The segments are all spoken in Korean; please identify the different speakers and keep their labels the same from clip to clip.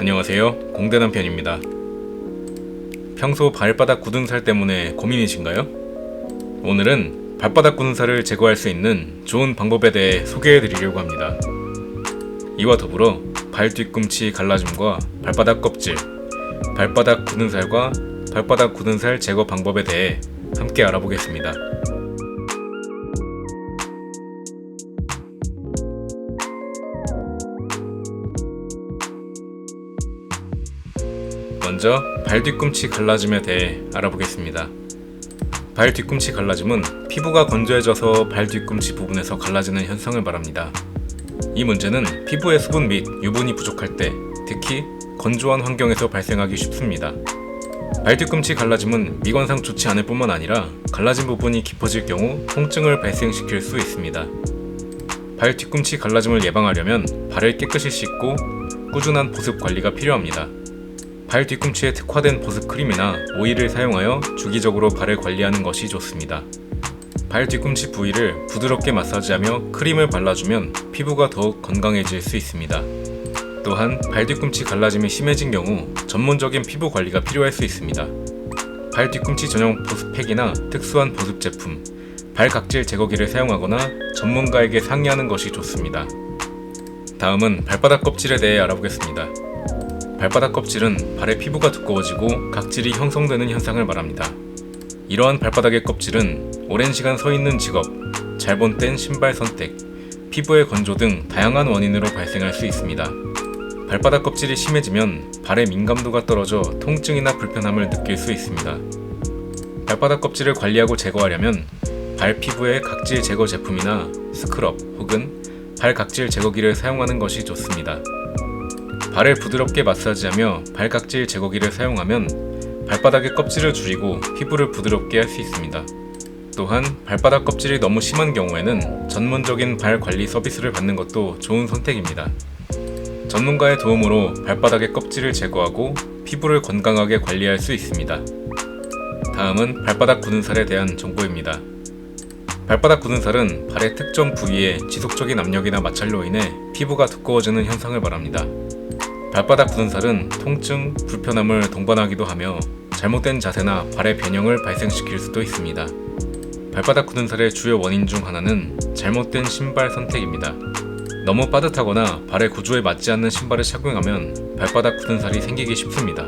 Speaker 1: 안녕하세요. 공대 남편입니다. 평소 발바닥 굳은 살 때문에 고민이신가요? 오늘은 발바닥 굳은 살을 제거할 수 있는 좋은 방법에 대해 소개해 드리려고 합니다. 이와 더불어 발 뒤꿈치 갈라짐과 발바닥 껍질, 발바닥 굳은 살과 발바닥 굳은 살 제거 방법에 대해 함께 알아보겠습니다. 먼저 발 뒤꿈치 갈라짐에 대해 알아보겠습니다. 발 뒤꿈치 갈라짐은 피부가 건조해져서 발 뒤꿈치 부분에서 갈라지는 현상을 말합니다. 이 문제는 피부의 수분 및 유분이 부족할 때, 특히 건조한 환경에서 발생하기 쉽습니다. 발 뒤꿈치 갈라짐은 미관상 좋지 않을 뿐만 아니라 갈라진 부분이 깊어질 경우 통증을 발생시킬 수 있습니다. 발 뒤꿈치 갈라짐을 예방하려면 발을 깨끗이 씻고 꾸준한 보습 관리가 필요합니다. 발 뒤꿈치에 특화된 보습 크림이나 오일을 사용하여 주기적으로 발을 관리하는 것이 좋습니다. 발 뒤꿈치 부위를 부드럽게 마사지하며 크림을 발라주면 피부가 더욱 건강해질 수 있습니다. 또한 발 뒤꿈치 갈라짐이 심해진 경우 전문적인 피부 관리가 필요할 수 있습니다. 발 뒤꿈치 전용 보습팩이나 특수한 보습 제품, 발 각질 제거기를 사용하거나 전문가에게 상의하는 것이 좋습니다. 다음은 발바닥 껍질에 대해 알아보겠습니다. 발바닥 껍질은 발의 피부가 두꺼워지고 각질이 형성되는 현상을 말합니다. 이러한 발바닥의 껍질은 오랜 시간 서 있는 직업, 잘못된 신발 선택, 피부의 건조 등 다양한 원인으로 발생할 수 있습니다. 발바닥 껍질이 심해지면 발의 민감도가 떨어져 통증이나 불편함을 느낄 수 있습니다. 발바닥 껍질을 관리하고 제거하려면 발 피부에 각질 제거 제품이나 스크럽 혹은 발 각질 제거기를 사용하는 것이 좋습니다. 발을 부드럽게 마사지하며 발각질 제거기를 사용하면 발바닥의 껍질을 줄이고 피부를 부드럽게 할 수 있습니다. 또한 발바닥 껍질이 너무 심한 경우에는 전문적인 발 관리 서비스를 받는 것도 좋은 선택입니다. 전문가의 도움으로 발바닥의 껍질을 제거하고 피부를 건강하게 관리할 수 있습니다. 다음은 발바닥 굳은 살에 대한 정보입니다. 발바닥 굳은 살은 발의 특정 부위에 지속적인 압력이나 마찰로 인해 피부가 두꺼워지는 현상을 말합니다. 발바닥 굳은 살은 통증, 불편함을 동반하기도 하며 잘못된 자세나 발의 변형을 발생시킬 수도 있습니다. 발바닥 굳은 살의 주요 원인 중 하나는 잘못된 신발 선택입니다. 너무 빠듯하거나 발의 구조에 맞지 않는 신발을 착용하면 발바닥 굳은 살이 생기기 쉽습니다.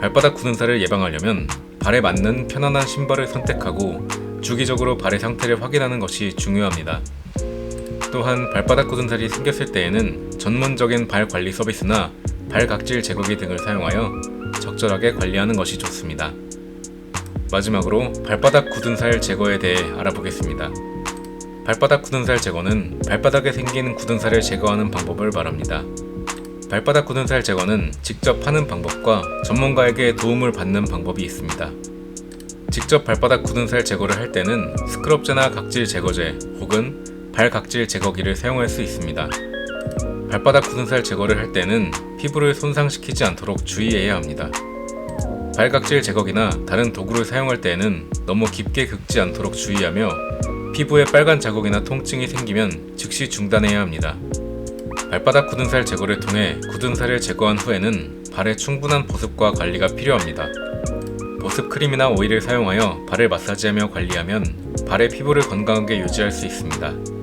Speaker 1: 발바닥 굳은 살을 예방하려면 발에 맞는 편안한 신발을 선택하고 주기적으로 발의 상태를 확인하는 것이 중요합니다. 또한 발바닥 굳은 살이 생겼을 때에는 전문적인 발 관리 서비스나 발 각질 제거기 등을 사용하여 적절하게 관리하는 것이 좋습니다. 마지막으로 발바닥 굳은 살 제거에 대해 알아보겠습니다. 발바닥 굳은 살 제거는 발바닥에 생기는 굳은 살을 제거하는 방법을 말합니다. 발바닥 굳은 살 제거는 직접 하는 방법과 전문가에게 도움을 받는 방법이 있습니다. 직접 발바닥 굳은 살 제거를 할 때는 스크럽제나 각질 제거제 혹은 발 각질 제거기를 사용할 수 있습니다. 발바닥 굳은 살 제거를 할 때는 피부를 손상시키지 않도록 주의해야 합니다. 발 각질 제거기나 다른 도구를 사용할 때에는 너무 깊게 긁지 않도록 주의하며 피부에 빨간 자국이나 통증이 생기면 즉시 중단해야 합니다. 발바닥 굳은 살 제거를 통해 굳은 살을 제거한 후에는 발에 충분한 보습과 관리가 필요합니다. 보습 크림이나 오일을 사용하여 발을 마사지하며 관리하면 발의 피부를 건강하게 유지할 수 있습니다.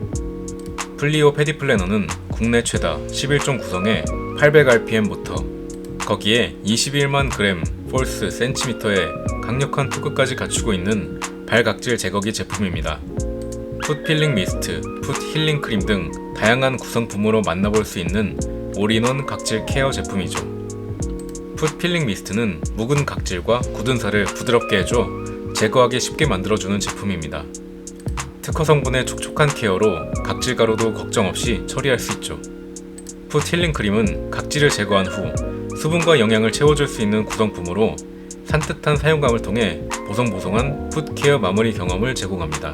Speaker 1: 플리오 페디 플래너는 국내 최다 11종 구성에 800rpm부터 거기에 21만 그램 폴스 센티미터의 강력한 투구까지 갖추고 있는 발각질 제거기 제품입니다. 풋 필링 미스트, 풋 힐링 크림 등 다양한 구성품으로 만나볼 수 있는 올인원 각질 케어 제품이죠. 풋 필링 미스트는 묵은 각질과 굳은 살을 부드럽게 해줘 제거하기 쉽게 만들어주는 제품입니다. 특허 성분의 촉촉한 케어로 각질 가루도 걱정 없이 처리할 수 있죠. 풋 힐링 크림은 각질을 제거한 후 수분과 영양을 채워줄 수 있는 구성품으로 산뜻한 사용감을 통해 보송보송한 풋 케어 마무리 경험을 제공합니다.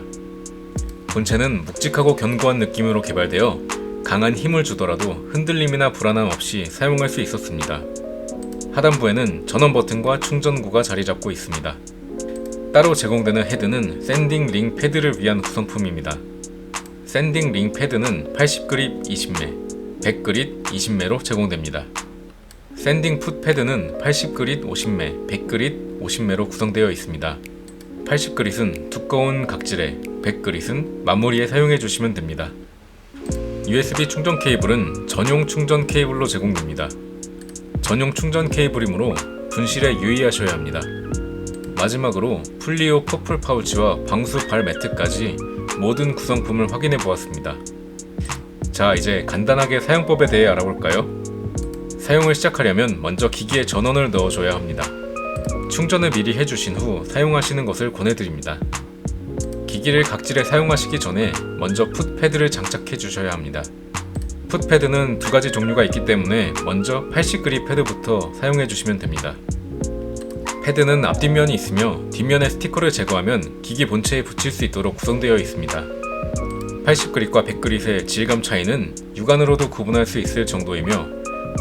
Speaker 1: 본체는 묵직하고 견고한 느낌으로 개발되어 강한 힘을 주더라도 흔들림이나 불안함 없이 사용할 수 있었습니다. 하단부에는 전원 버튼과 충전구가 자리 잡고 있습니다. 따로 제공되는 헤드는 샌딩 링 패드를 위한 구성품입니다. 샌딩 링 패드는 80그립 20매, 100그립 20매로 제공됩니다. 샌딩 풋 패드는 80그릿 50매, 100그릿 50매로 구성되어 있습니다. 80그릿은 두꺼운 각질에, 100그릿은 마무리에 사용해 주시면 됩니다. USB 충전 케이블은 전용 충전 케이블로 제공됩니다. 전용 충전 케이블이므로 분실에 유의하셔야 합니다. 마지막으로 풀리오 퍼플 파우치와 방수 발 매트까지 모든 구성품을 확인해 보았습니다. 자, 이제 간단하게 사용법에 대해 알아볼까요? 사용을 시작하려면 먼저 기기에 전원을 넣어줘야 합니다. 충전을 미리 해주신 후 사용하시는 것을 권해드립니다. 기기를 각질에 사용하시기 전에 먼저 풋패드를 장착해 주셔야 합니다. 풋패드는 두 가지 종류가 있기 때문에 먼저 80그립 패드부터 사용해 주시면 됩니다. 패드는 앞뒷면이 있으며 뒷면에 스티커를 제거하면 기기 본체에 붙일 수 있도록 구성되어 있습니다. 80그립과 100그립의 질감 차이는 육안으로도 구분할 수 있을 정도이며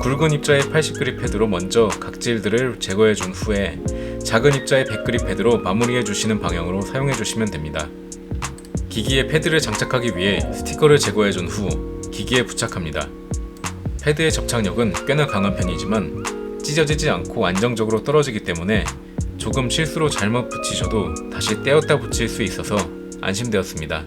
Speaker 1: 굵은 입자의 80그립 패드로 먼저 각질들을 제거해 준 후에 작은 입자의 100그립 패드로 마무리해 주시는 방향으로 사용해 주시면 됩니다. 기기에 패드를 장착하기 위해 스티커를 제거해 준 후 기기에 부착합니다. 패드의 접착력은 꽤나 강한 편이지만 찢어지지 않고 안정적으로 떨어지기 때문에 조금 실수로 잘못 붙이셔도 다시 떼었다 붙일 수 있어서 안심되었습니다.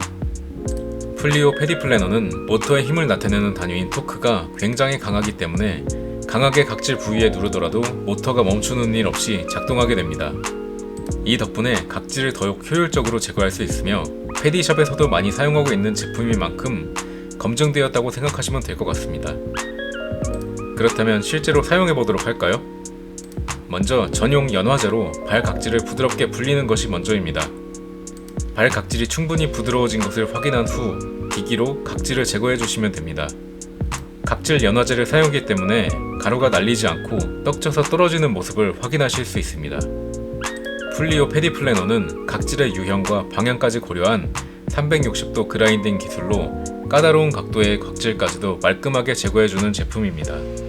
Speaker 1: 플리오 패디 플래너는 모터의 힘을 나타내는 단위인 토크가 굉장히 강하기 때문에 강하게 각질 부위에 누르더라도 모터가 멈추는 일 없이 작동하게 됩니다. 이 덕분에 각질을 더욱 효율적으로 제거할 수 있으며 패디샵에서도 많이 사용하고 있는 제품인 만큼 검증되었다고 생각하시면 될 것 같습니다. 그렇다면 실제로 사용해 보도록 할까요? 먼저 전용 연화제로 발 각질을 부드럽게 불리는 것이 먼저입니다. 발 각질이 충분히 부드러워진 것을 확인한 후 기기로 각질을 제거해 주시면 됩니다. 각질 연화제를 사용하기 때문에 가루가 날리지 않고 떡져서 떨어지는 모습을 확인하실 수 있습니다. 플리오 패디 플래너는 각질의 유형과 방향까지 고려한 360도 그라인딩 기술로 까다로운 각도의 각질까지도 말끔하게 제거해주는 제품입니다.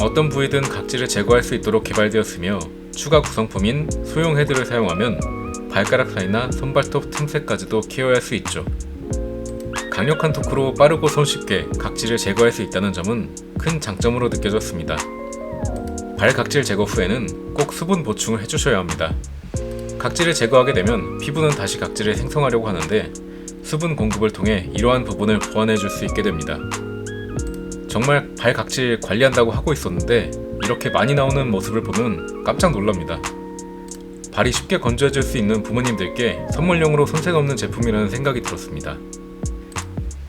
Speaker 1: 어떤 부위든 각질을 제거할 수 있도록 개발되었으며 추가 구성품인 소형 헤드를 사용하면 발가락 사이나 손발톱 틈새까지도 케어할 수 있죠. 강력한 토크로 빠르고 손쉽게 각질을 제거할 수 있다는 점은 큰 장점으로 느껴졌습니다. 발 각질 제거 후에는 꼭 수분 보충을 해주셔야 합니다. 각질을 제거하게 되면 피부는 다시 각질을 생성하려고 하는데 수분 공급을 통해 이러한 부분을 보완해 줄 수 있게 됩니다. 정말 발 각질 관리한다고 하고 있었는데 이렇게 많이 나오는 모습을 보면 깜짝 놀랍니다. 발이 쉽게 건조해질 수 있는 부모님들께 선물용으로 손색 없는 제품이라는 생각이 들었습니다.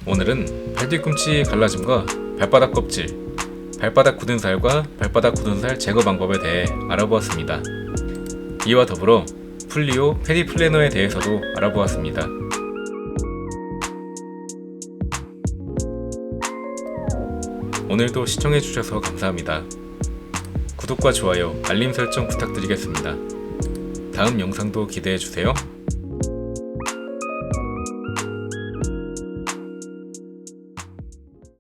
Speaker 1: 오늘은 발 뒤꿈치 갈라짐과 발바닥 껍질, 발바닥 굳은 살과 발바닥 굳은 살 제거 방법에 대해 알아보았습니다. 이와 더불어 플리오 패디 플래너에 대해서도 알아보았습니다. 오늘도 시청해주셔서 감사합니다. 구독과 좋아요, 알림 설정 부탁드리겠습니다. 다음 영상도 기대해주세요.